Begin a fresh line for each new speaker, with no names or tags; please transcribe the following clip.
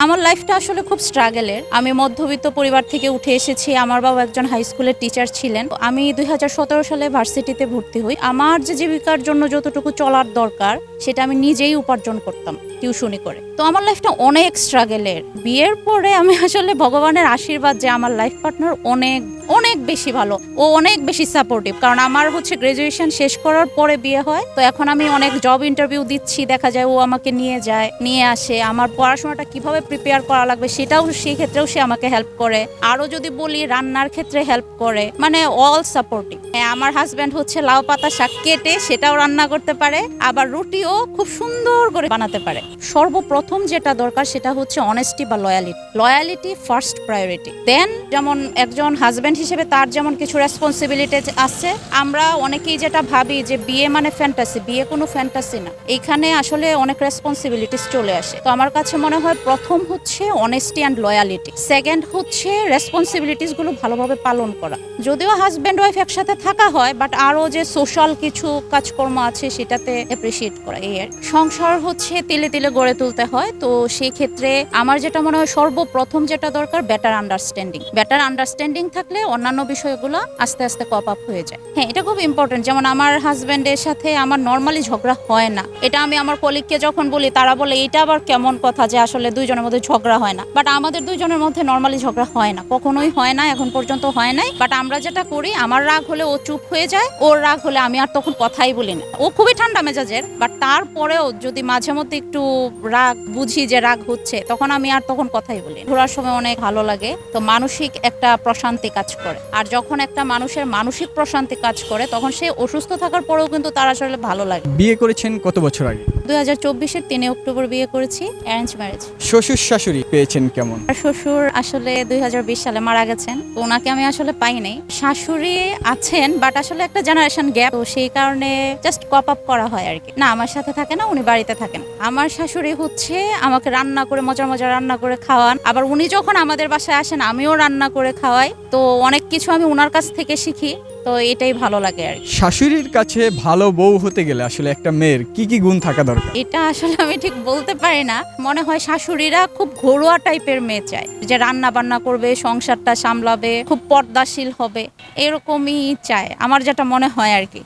আমার লাইফটা আসলে খুব স্ট্রাগলের আমি মধ্যবিত্ত পরিবার থেকে উঠে এসেছি। আমার বাবা একজন হাই স্কুলের টিচার ছিলেন। আমি দুই হাজার সতেরো সালে ভার্সিটিতে ভর্তি হই। আমার যে জীবিকার জন্য যতটুকু চলার দরকার, সেটা আমি নিজেই উপার্জন করতাম। টিউশনি করে। তো আমার লাইফটা অনেক স্ট্রাগলের বিয়ের পরে আমি আসলে ভগবানের আশীর্বাদ যে আমার লাইফ পার্টনার অনেক অনেক বেশি ভালো। ও অনেক বেশি সাপোর্টিভ কারণ আমার হচ্ছে গ্রাজুয়েশন শেষ করার পরে বিয়ে হয়। তো এখন আমি অনেক জব ইন্টারভিউ দিচ্ছি। দেখা যায় ও আমাকে নিয়ে যায়, নিয়ে আসে। আমার পড়াশোনাটা কীভাবে প্রিপেয়ার করা লাগবে সেটাও, সেই ক্ষেত্রেও সে আমাকে হেল্প করে। আরও যদি বলি রান্নার ক্ষেত্রে হেল্প করে। মানে অল সাপোর্টিভ আমার হাজব্যান্ড হচ্ছে লাউ পাতা শাক কেটে সেটাও রান্না করতে পারে, আবার রুটিও খুব সুন্দর করে বানাতে পারে। সর্বপ্রথম যেটা দরকার সেটা হচ্ছে অনেস্টি বা loyalty loyalty first priority then যেমন একজন হাজব্যান্ড হিসেবে তার যেমন কিছু রেসপন্সিবিলিটি আছে, আমরা অনেকেই যেটা ভাবি যে বিয়ে মানে ফ্যান্টাসি বিয়ে কোনো ফ্যান্টাসি না। এখানে আসলে অনেক রেসপন্সিবিলিটিস চলে আসে। তো আমার কাছে মনে হয় প্রথম হচ্ছে অনেস্টি অ্যান্ড লয়ালিটি সেকেন্ড হচ্ছে রেসপন্সিবিলিটিসগুলো ভালোভাবে পালন করা। যদিও হাজব্যান্ড ওয়াইফ একসাথে থাকা হয় বাট আরও যে সোশ্যাল কিছু কাজকর্ম আছে সেটাতে অ্যাপ্রিসিয়েট করা, এই আর সংসার হচ্ছে তিলে তিলে গড়ে তুলতে হয়, তো সেই ক্ষেত্রে আমার যেটা মনে হয় সর্বপ্রথম যেটা দরকার বেটার আন্ডারস্ট্যান্ডিং বেটার আন্ডারস্ট্যান্ডিং থাকলে অন্যান্য বিষয়গুলো আস্তে আস্তে কপ আপ হয়ে যায়। হ্যাঁ এটা খুব ইম্পর্টেন্ট যেমন আমার হাজব্যান্ডের সাথে আমার নর্মালি ঝগড়া হয় না। এটা আমি আমার কলিগকে যখন বলি, তারা বলে, এটা আবার কেমন কথা যে আসলে দুইজনের মধ্যে ঝগড়া হয় না? বাট আমাদের দুইজনের মধ্যে নর্মালি ঝগড়া হয় না। কখনোই হয় না, এখন পর্যন্ত হয় নাই। বাট আমরা যেটা করি, আমার রাগ হলে ও চুপ হয়ে যায়। ওর রাগ হলে আমি আর তখন কথাই বলি না। ও খুবই ঠান্ডা মেজাজের বাট তারপরেও যদি মাঝে মধ্যে একটু রাগ, বুঝি যে রাগ হচ্ছে, তখন আমি আর তখন কথাই বলি ঘোরার সময় অনেক ভালো লাগে, তো মানসিক একটা প্রশান্তি কাজ করে। আর যখন একটা মানুষের মানসিক প্রশান্তি কাজ করে, তখন সে অসুস্থ থাকার পরেও কিন্তু তার আসলে ভালো লাগে।
বিয়ে করেছেন কত বছর আগে?
দুই হাজার চব্বিশের তিনে অক্টোবর বিয়ে করেছি অ্যারেঞ্জ ম্যারেজ।
শ্বশুর শাশুড়ি পেয়েছেন কেমন?
আর শ্বশুর আসলে দুই হাজার বিশ সালে মারা গেছেন তো ওনাকে আমি আসলে পাই নাই। শাশুড়ি আছেন বাট আসলে একটা জেনারেশন গ্যাপ তো সেই কারণে জাস্ট কপ আপ করা হয় আর কি। না আমার সাথে থাকে না উনি বাড়িতে থাকেন। আমার শাশুড়ি হচ্ছে আমাকে রান্না করে মজার মজার রান্না করে খাওয়ান। আবার উনি যখন আমাদের বাসায় আসেন আমিও রান্না করে খাওয়াই। তো অনেক কিছু আমি ওনার কাছ থেকে শিখি। তো এটাই ভালো লাগে আর কি।
শাশুড়ির কাছে ভালো বউ হতে গেলে আসলে একটা মেয়ের কি কি গুণ থাকা দরকার?
এটা আসলে আমি ঠিক বলতে পারি না। মনে হয় শাশুড়িরা খুব ঘরোয়া টাইপের মেয়ে চায়। যে রান্না বান্না করবে সংসারটা সামলাবে খুব পর্দাশীল হবে এরকমই চায়। আমার যেটা মনে হয় আর কি।